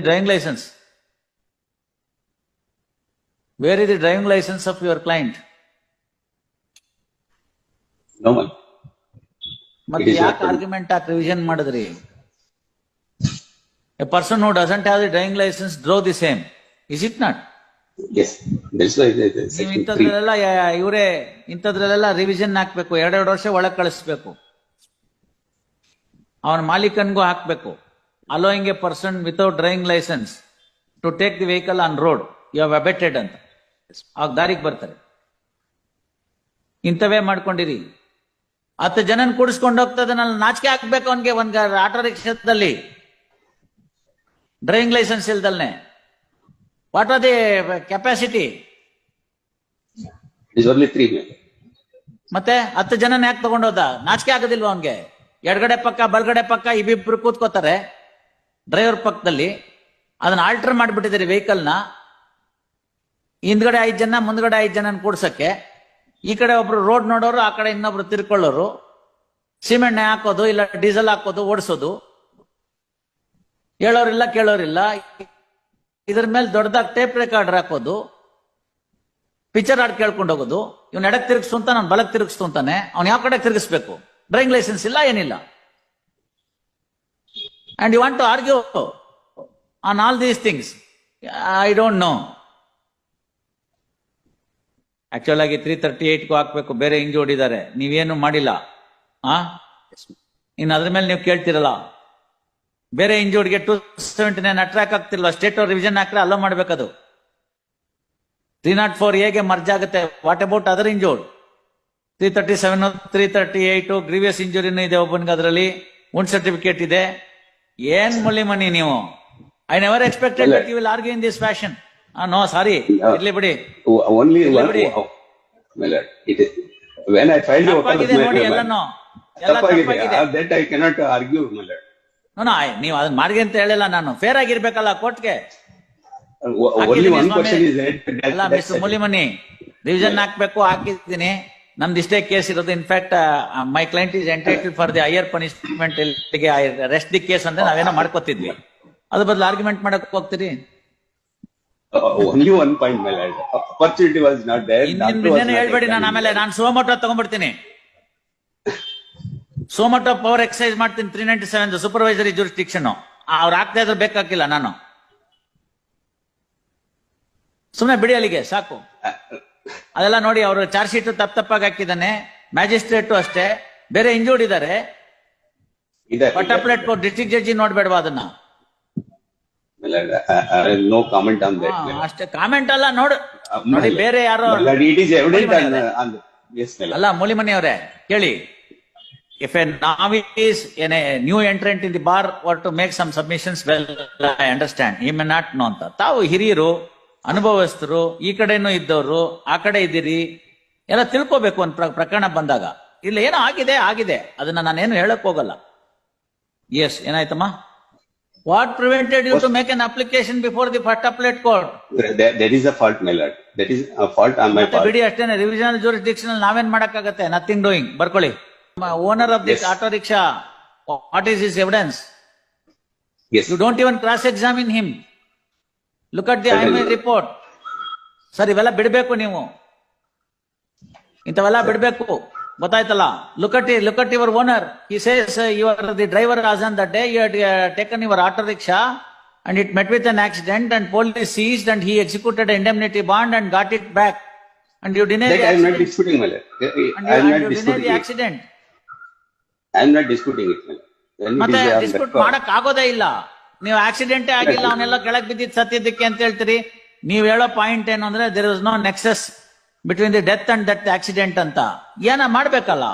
driving license? Where is the driving license of your client? No one. ಮತ್ತೆ ಯಾಕೆ argument ಹಾಕಿ revision ಮಾಡಿದ್ರಿ a person who doesn't have the driving licence draw the same is it not ನೀವು. ಇಂಥದ್ರಲ್ಲೆಲ್ಲ ಇವರೇ ಇಂಥದ್ರಲ್ಲೆಲ್ಲ revision ಹಾಕ್ಬೇಕು ಎರಡೆರಡು ವರ್ಷ ಒಳಗೆ ಕಳಿಸ್ಬೇಕು ಅವನ ಮಾಲೀಕನ್ಗೂ ಹಾಕ್ಬೇಕು allowing a person without driving licence to take the vehicle on road you have abetted ಅಂತ. ಆಗ ದಾರಿಗೆ ಬರ್ತಾರೆ. ಇಂಥವೇ ಮಾಡ್ಕೊಂಡಿರಿ. ಹತ್ತು ಜನನ್ ಕೂಡಿಸ್ಕೊಂಡು ಹೋಗ್ತದೆ ನಾನು ನಾಚಿಕೆ ಹಾಕ್ಬೇಕು ಅವನಿಗೆ ಒಂದ್ ಆಟೋ ರಿಕ್ಷಾದಲ್ಲಿ. Driving licence ಇಲ್ದಲ್ನೆ. What are the capacity. ಮತ್ತೆ ಹತ್ತು ಜನನ ಯಾಕೆ ತಗೊಂಡೋದ ನಾಚಿಕೆ ಆಗೋದಿಲ್ವಾ ಅವನ್ಗೆ? ಎಡಗಡೆ ಪಕ್ಕ ಬಲಗಡೆ ಪಕ್ಕ ಇಬ್ಬಿಬ್ರು ಕೂತ್ಕೋತಾರೆ. ಡ್ರೈವರ್ ಪಕ್ಕದಲ್ಲಿ ಅದನ್ನ ಆಲ್ಟರ್ ಮಾಡಿಬಿಟ್ಟಿದ್ದಾರೆ ವೆಹಿಕಲ್ನ ಹಿಂದ್ಗಡೆ ಐದು ಜನ, ಮುಂದ್ಗಡೆ ಐದು ಜನ ಕೂಡ್ಸಕ್ಕೆ. ಈ ಕಡೆ ಒಬ್ರು ರೋಡ್ ನೋಡೋರು, ಆ ಕಡೆ ಇನ್ನೊಬ್ರು ತಿರ್ಕೊಳ್ಳೋರು. ಸಿಮೆಂಟ್ ಹಾಕೋದು, ಇಲ್ಲ ಡೀಸೆಲ್ ಹಾಕೋದು, ಓಡಿಸೋದು. ಹೇಳೋರಿಲ್ಲ, ಕೇಳೋರಿಲ್ಲ. ಇದ್ರ ಮೇಲೆ ದೊಡ್ಡದಾಗಿ ಟೇಪ್ ರೆಕಾರ್ಡರ್ ಹಾಕೋದು. ಪಿಕ್ಚರ್ ಹಾಡ್ ಕೇಳ್ಕೊಂಡು ಹೋಗೋದು. ಇವ್ನ ಎಡಕ್ ತಿರುಗಿಸ್ತು ಅಂತ, ನಾನು ಬಲಕ್ ತಿರುಗಿಸ್ತು ಅಂತಾನೆ. ಅವ್ನು ಯಾವ ಕಡೆ ತಿರುಗಿಸ್ಬೇಕು? ಡ್ರೈವಿಂಗ್ ಲೈಸೆನ್ಸ್ ಇಲ್ಲ, ಏನಿಲ್ಲ. And you want to argue on all these things I don't know actual ಆಗಿ ತ್ರೀ ತರ್ಟಿ ಏಟ್ಗೂ ಹಾಕ್ಬೇಕು ಬೇರೆ ಹಿಂಗೆ ಹೊಡಿದ್ದಾರೆ ನೀವೇನು ಮಾಡಿಲ್ಲ? ಆ? ಇನ್ನು ಅದ್ರ ಮೇಲೆ ನೀವು ಕೇಳ್ತಿರಲ್ಲ? ಬೇರೆ ಇಂಜೋಡ್ಗೆ ಟೂ ಸೆವೆಂಟಿ ನೈನ್ ಅಟ್ರಾಕ್ ಆಗ್ತಿಲ್ಲ ಸ್ಟೇಟ್ ರಿವಿಷನ್ ಹಾಕ್ರೆ ಅಲೋ ಮಾಡ್ಬೇಕದು. ತ್ರೀ ನಾಟ್ ಫೋರ್ ಎಗೆ ಮರ್ಜ್ ಆಗುತ್ತೆ? What about other injured three thirty seven three thirty eight grievous ಇಂಜುರಿನೂ ಇದೆ ಒಬ್ಬನಿಗೆ ಅದರಲ್ಲಿ. ಒಂದು ಸರ್ಟಿಫಿಕೇಟ್ ಇದೆ. ಏನ್ ಮುಳ್ಳಿ ನೀವು? I never expected you will argue in this fashion no sorry ಇರ್ಲಿ ಬಿಡಿ. ಓನ್ಲಿ ಬಿಡಿ. when I filed the ತಪ್ಪಾಗಿದೆ ನೋಡಿ ಎಲ್ಲನೋ. ಎಲ್ಲ ತಪ್ಪಾಗಿದೆ. that I cannot argue, my lord. No ನೀವು ಅದನ್ನ ಮಾಡಿ ಅಂತ ಹೇಳಿಲ್ಲ ನಾನು. ಫೇರ್ ಆಗಿರ್ಬೇಕಲ್ಲ ಕೋರ್ಟ್ಗೆ only one Only one question is that. that- ಅಲ್ಲ ಮಿಸ್ಟರ್ ಮುಲಿಮನಿ ರಿವಿಷನ್ ಹಾಕ್ಬೇಕು ಹಾಕಿದ್ದೀನಿ. ನಮ್ದು ಇಷ್ಟೇ ಕೇಸ್ ಇರೋದು. In fact my client is entitle for the higher punishment rest the case ಅಂದ್ರೆ ನಾವೇನೋ ಮಾಡ್ಕೋತಿದ್ವಿ. ಅದ್ರ ಬದಲು ಆರ್ಗ್ಯುಮೆಂಟ್ ಮಾಡಕ್ ಹೋಗ್ತೀರಿ? Uh, ಹೇಳ್ಬೇಡಿ ನಾನು ಆಮೇಲೆ. ನಾನು ಸೋಮೋಟೋ ತಗೊಂಡ್ಬಿಡ್ತೀನಿ. ಸೋಮೋಟೋ ಪವರ್ ಎಕ್ಸೈಸ್ ಮಾಡ್ತೀನಿ. Three ninety seven supervisory jurisdiction ಅವ್ರು ಆಗ್ತಾ ಇದ್ರೆ ಬೇಕಾಗಿಲ್ಲ ನಾನು. ಸುಮ್ಮನೆ ಬಿಡಿ ಅಲ್ಲಿಗೆ ಸಾಕು. ಅದೆಲ್ಲ ನೋಡಿ ಅವರು ಚಾರ್ಜ್ ಶೀಟ್ ತಪ್ಪ ತಪ್ಪಾಗಿ ಹಾಕಿದ್ದಾನೆ. ಮ್ಯಾಜಿಸ್ಟ್ರೇಟು ಅಷ್ಟೇ. ಬೇರೆ ಇಂಜೂರ್ಡ್ ಇದ್ದಾರೆ. ಪಟ್ಟಪ್ಲೇಟ್ ಡಿಸ್ಟ್ರಿಕ್ಟ್ ಜಡ್ಜಿ ನೋಡ್ಬೇಡವಾ ಅದನ್ನ? No comment my lord. ಅಷ್ಟೇ. ಕಾಮೆಂಟ್ ಅಲ್ಲ ನೋಡು. ನೋಡಿ ಬೇರೆ ಯಾರೋ ಇಟ್ my lord. ಅಲ್ಲ ಮೂಲಿಮನಿ ಅವರೇ ಕೇಳಿ. If a novice an a new entrant in the bar want to make some submissions well I understand he may not no ಅಂತ. ತಾವು ಹಿರಿಯರು ಅನುಭವಸ್ಥರು ಈ ಕಡೆನೂ ಇದ್ದವರು ಆ ಕಡೆ ಇದ್ದೀರಿ ಎಲ್ಲ ತಿಳ್ಕೋಬೇಕು ಒಂದು ಪ್ರಕರಣ ಬಂದಾಗ. ಇಲ್ಲ ಏನೋ ಆಗಿದೆ ಆಗಿದೆ. ಅದನ್ನ ನಾನೇನು ಹೇಳಕ್ ಹೋಗಲ್ಲ. ಎಸ್ ಏನಾಯ್ತಮ್ಮ? What prevented you to make an application before the first appellate court that that is a fault, my lord. That is a fault on my part. ಬಿಡಿ ಅಷ್ಟೇನೆ ರಿವಿಷನಲ್ ಜೂರಿಸ್ಡಿಕ್ಷನ್ ನಾವೇನ್ ಮಾಡಕ್ಕಾಗತ್ತೆ? ನಥಿಂಗ್ ಡೂಯಿಂಗ್ ಬರ್ಕೊಳ್ಳಿ. Owner of this auto rickshaw what is is evidence. You don't even cross examine him look at the I my report sir ಇವೆಲ್ಲ ಬಿಡಬೇಕು ನೀವು. ಇಂಥವೆಲ್ಲ ಬಿಡಬೇಕು. ಗೊತ್ತಾಯ್ತಲ್ಲ? Look at look at your owner he says your the driver as on the day you taken your auto rickshaw and it met with an accident and police seized and he executed indemnity bond and got it back and you deny That I am not disputing, my I am not disputing the accident. I am not disputing it, it ಮತ್ತೆ dispute ಮಾಡಕ್ ಆಗೋದೇ ಇಲ್ಲ. ನೀವು ಆಕ್ಸಿಡೆಂಟೇ ಆಗಿಲ್ಲ, ಅವನೆಲ್ಲ ಕೆಳಗ್ ಬಿದ್ದಿದ್ ಸತ್ಯದಕ್ಕೆ ಅಂತ ಹೇಳ್ತೀರಿ. ನೀವು ಹೇಳೋ ಪಾಯಿಂಟ್ ಏನು ಅಂದ್ರೆ there is no nexus between the death and that accident ಅಂತ. ಏನ ಮಾಡ್ಬೇಕಲ್ಲ?